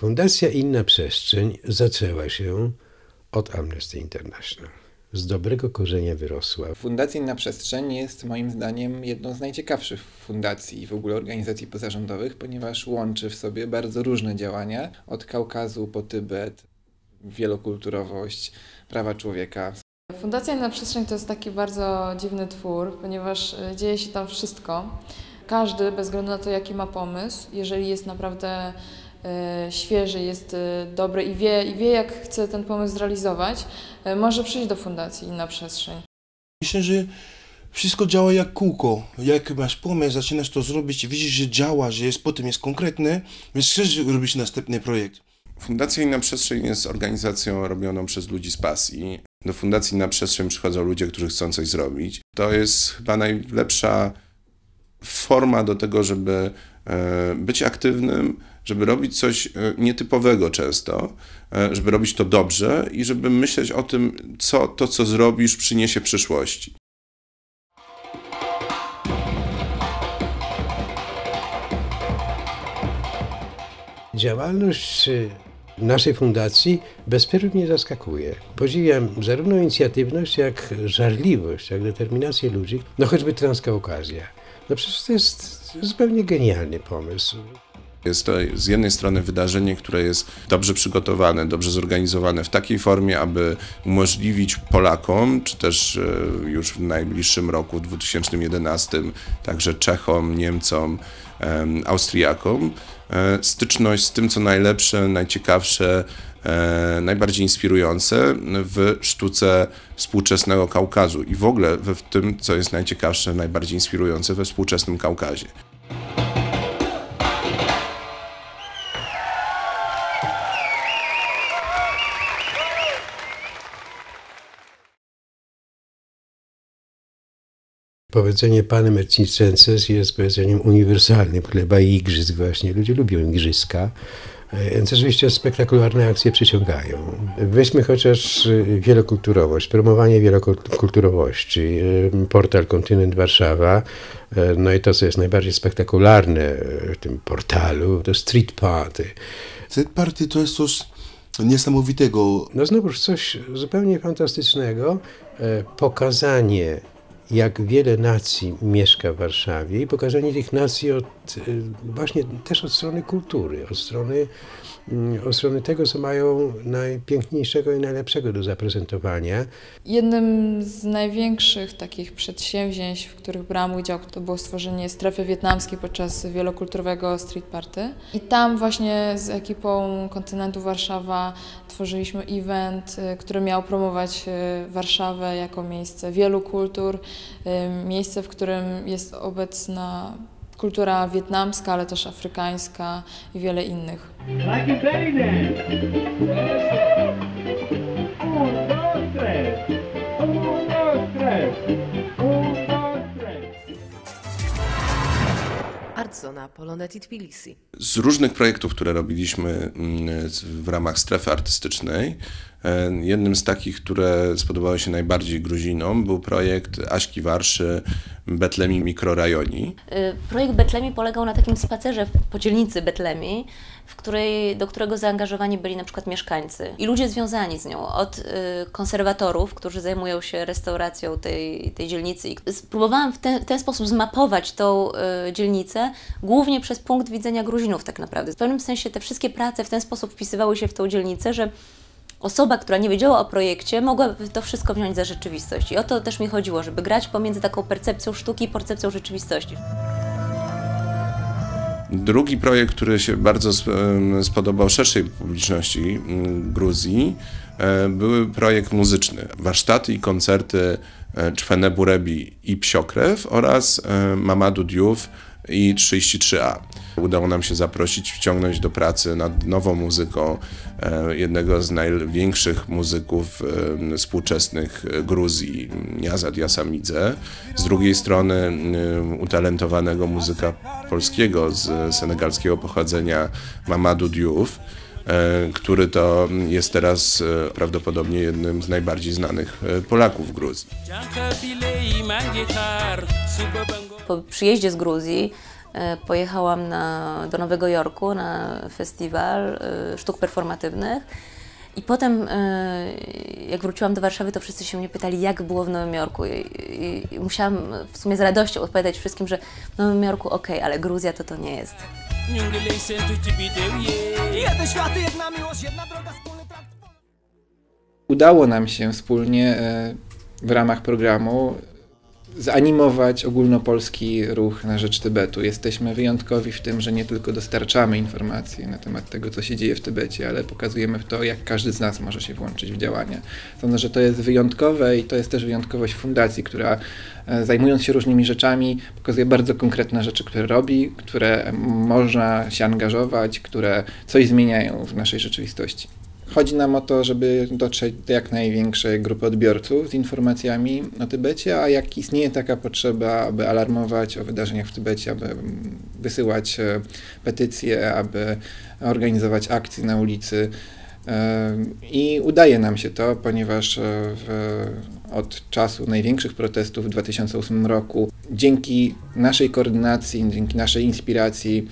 Fundacja Inna Przestrzeń zaczęła się od Amnesty International. Z dobrego korzenia wyrosła. Fundacja Inna Przestrzeń jest moim zdaniem jedną z najciekawszych fundacji i w ogóle organizacji pozarządowych, ponieważ łączy w sobie bardzo różne działania, od Kaukazu po Tybet, wielokulturowość, prawa człowieka. Fundacja Inna Przestrzeń to jest taki bardzo dziwny twór, ponieważ y, dzieje się tam wszystko. Każdy, bez względu na to, jaki ma pomysł, jeżeli jest naprawdę świeży, jest y, dobry i wie, i wie, jak chce ten pomysł zrealizować, y, może przyjść do Fundacji Inna Przestrzeń. Myślę, że wszystko działa jak kółko. Jak masz pomysł, zaczynasz to zrobić i widzisz, że działa, że jest, potem jest konkretny, więc chcesz robić następny projekt. Fundacja Inna Przestrzeń jest organizacją robioną przez ludzi z pasji. Do Fundacji Inna Przestrzeń przychodzą ludzie, którzy chcą coś zrobić. To jest chyba najlepsza forma do tego, żeby e, być aktywnym, żeby robić coś e, nietypowego często, e, żeby robić to dobrze i żeby myśleć o tym, co to, co zrobisz, przyniesie przyszłości. Działalność y, naszej fundacji bezpiernie zaskakuje. Podziwiam zarówno inicjatywność, jak żarliwość, jak determinację ludzi, no choćby Transkaukazja. No przecież to jest zupełnie genialny pomysł. Jest to z jednej strony wydarzenie, które jest dobrze przygotowane, dobrze zorganizowane w takiej formie, aby umożliwić Polakom, czy też e, już w najbliższym roku, w 2011, także Czechom, Niemcom, em, Austriakom, e, styczność z tym, co najlepsze, najciekawsze, e, najbardziej inspirujące w sztuce współczesnego Kaukazu i w ogóle w tym, co jest najciekawsze, najbardziej inspirujące we współczesnym Kaukazie. Powiedzenie panem et jest powiedzeniem uniwersalnym, chleba i igrzysk właśnie. Ludzie lubią igrzyska, e, więc oczywiście spektakularne akcje przyciągają. Weźmy chociaż e, wielokulturowość, promowanie wielokulturowości, e, portal Kontynent Warszawa, no i to, co jest najbardziej spektakularne w tym portalu, to street party. Set party to jest coś niesamowitego. No znowuż coś zupełnie fantastycznego, pokazanie jak wiele nacji mieszka w Warszawie i pokazanie tych nacji od, y, właśnie też od strony kultury, od strony, od strony tego, co mają najpiękniejszego i najlepszego do zaprezentowania. Jednym z największych takich przedsięwzięć, w których brałam udział, to było stworzenie strefy wietnamskiej podczas wielokulturowego street party. I tam właśnie z ekipą kontynentu Warszawa tworzyliśmy event, y, który miał promować y, Warszawę jako miejsce wielu kultur, y, miejsce, w którym jest obecna kultura wietnamska, ale też afrykańska i wiele innych. Like Artzona Poloneti Tbilisi. z różnych projektów, które robiliśmy mm, w ramach strefy artystycznej. e, Jednym z takich, które spodobały się najbardziej Gruzinom, był projekt Aśki Warszy Betlemi Mikrorajoni. Y, Projekt Betlemi polegał na takim spacerze po dzielnicy Betlemi, w której, do którego zaangażowani byli na przykład mieszkańcy i ludzie związani z nią, od y, konserwatorów, którzy zajmują się restauracją tej, tej dzielnicy. I spróbowałam w ten, w ten sposób zmapować tą dzielnicę, głównie przez punkt widzenia Gruzinów tak naprawdę. W pewnym sensie te wszystkie prace w ten sposób wpisywały się w tą dzielnicę, że osoba, która nie wiedziała o projekcie, mogła to wszystko wziąć za rzeczywistość. I o to też mi chodziło, żeby grać pomiędzy taką percepcją sztuki i percepcją rzeczywistości. Drugi projekt, który się bardzo spodobał szerszej publiczności mm, Gruzji, e, były projekt muzyczny. Warsztaty i koncerty e, Czwene Burebi i Psiokrew oraz e, Mamadou Diouf i 33A. Udało nam się zaprosić, wciągnąć do pracy nad nową muzyką e, jednego z największych muzyków e, współczesnych e, Gruzji, Niazad Jasamidze. Z drugiej strony utalentowanego muzyka polskiego z senegalskiego pochodzenia Mamadou Diouf, który to jest teraz prawdopodobnie jednym z najbardziej znanych Polaków w Gruzji. Po przyjeździe z Gruzji e, pojechałam na, do Nowego Jorku na festiwal e, sztuk performatywnych. I potem, e, jak wróciłam do Warszawy, to wszyscy się mnie pytali, jak było w Nowym Jorku. I, i, musiałam w sumie z radością odpowiadać wszystkim, że w Nowym Jorku okej, ale Gruzja to to nie jest. Udało nam się wspólnie w ramach programu zanimować ogólnopolski ruch na rzecz Tybetu. Jesteśmy wyjątkowi w tym, że nie tylko dostarczamy informacji na temat tego, co się dzieje w Tybecie, ale pokazujemy to, jak każdy z nas może się włączyć w działania. Sądzę, że to jest wyjątkowe i to jest też wyjątkowość fundacji, która e, zajmując się różnymi rzeczami, pokazuje bardzo konkretne rzeczy, które robi, które można się angażować, które coś zmieniają w naszej rzeczywistości. Chodzi nam o to, żeby dotrzeć do jak największej grupy odbiorców z informacjami o Tybecie, a jak istnieje taka potrzeba, aby alarmować o wydarzeniach w Tybecie, aby mm, wysyłać e, petycje, aby organizować akcje na ulicy. E, I udaje nam się to, ponieważ e, w, od czasu największych protestów w 2008 roku, dzięki naszej koordynacji, dzięki naszej inspiracji,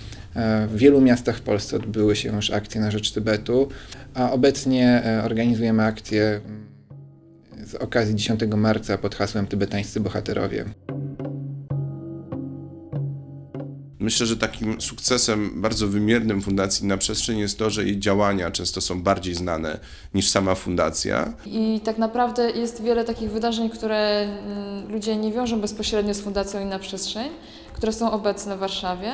w wielu miastach w Polsce odbyły się już akcje na rzecz Tybetu, a obecnie e, organizujemy akcje mm, z okazji 10 marca pod hasłem Tybetańscy Bohaterowie. Myślę, że takim sukcesem bardzo wymiernym fundacji na przestrzeń jest to, że jej działania często są bardziej znane niż sama fundacja. I tak naprawdę jest wiele takich wydarzeń, które mm, ludzie nie wiążą bezpośrednio z Fundacją Inna Przestrzeń, które są obecne w Warszawie,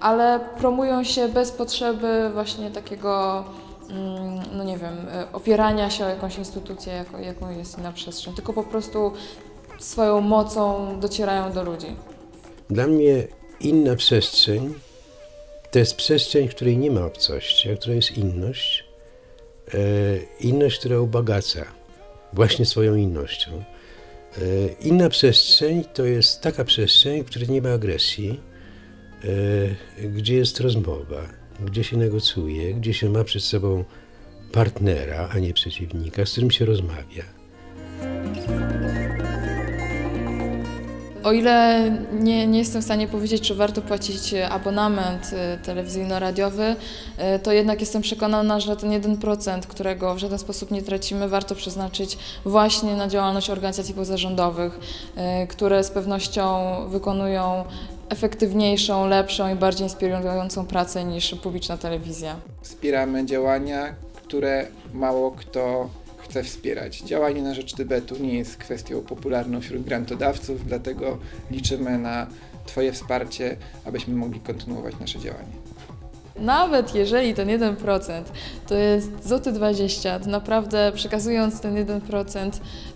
ale promują się bez potrzeby właśnie takiego, mm, no nie wiem, y, opierania się o jakąś instytucję, jaką, jaką jest Inna Przestrzeń, tylko po prostu swoją mocą docierają do ludzi. Dla mnie inna przestrzeń to jest przestrzeń, w której nie ma obcości, a która jest inność. E, inność, która ubogaca właśnie swoją innością. E, inna przestrzeń to jest taka przestrzeń, w której nie ma agresji, e, gdzie jest rozmowa, gdzie się negocjuje, gdzie się ma przed sobą partnera, a nie przeciwnika, z którym się rozmawia. O ile nie, nie jestem w stanie powiedzieć, czy warto płacić abonament y, telewizyjno-radiowy, y, to jednak jestem przekonana, że ten 1%, którego w żaden sposób nie tracimy, warto przeznaczyć właśnie na działalność organizacji pozarządowych, które z pewnością wykonują efektywniejszą, lepszą i bardziej inspirującą pracę niż publiczna telewizja. Wspieramy działania, które mało kto chce wspierać. Działanie na rzecz Tybetu nie jest kwestią popularną wśród grantodawców, dlatego liczymy na Twoje wsparcie, abyśmy mogli kontynuować nasze działanie. Nawet jeżeli ten 1% to jest złoty 20, to naprawdę przekazując ten 1%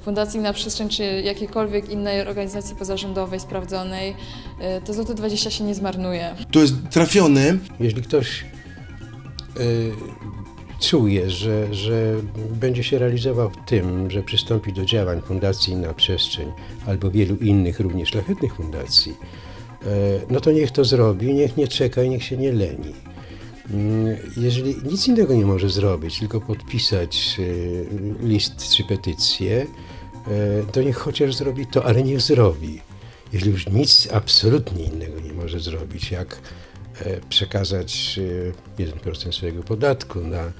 Fundacji na Przestrzeń czy jakiejkolwiek innej organizacji pozarządowej sprawdzonej, y, to złoty 20 się nie zmarnuje. To jest trafione, Jeśli ktoś y, czuje, że, że będzie się realizował w tym, że przystąpi do działań Fundacji na Przestrzeń albo wielu innych, również szlachetnych fundacji, y, no to niech to zrobi, niech nie czeka i niech się nie leni. Mm, Jeżeli nic innego nie może zrobić, tylko podpisać y, list czy petycję, y, to niech chociaż zrobi to, ale niech zrobi. Jeśli już nic absolutnie innego nie może zrobić, jak e, przekazać e, 1% swojego podatku na e,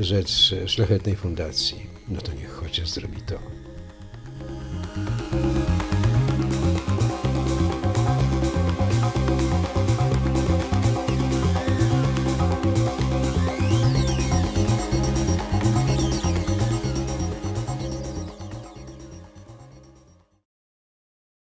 rzecz szlachetnej fundacji, no to niech chociaż zrobi to.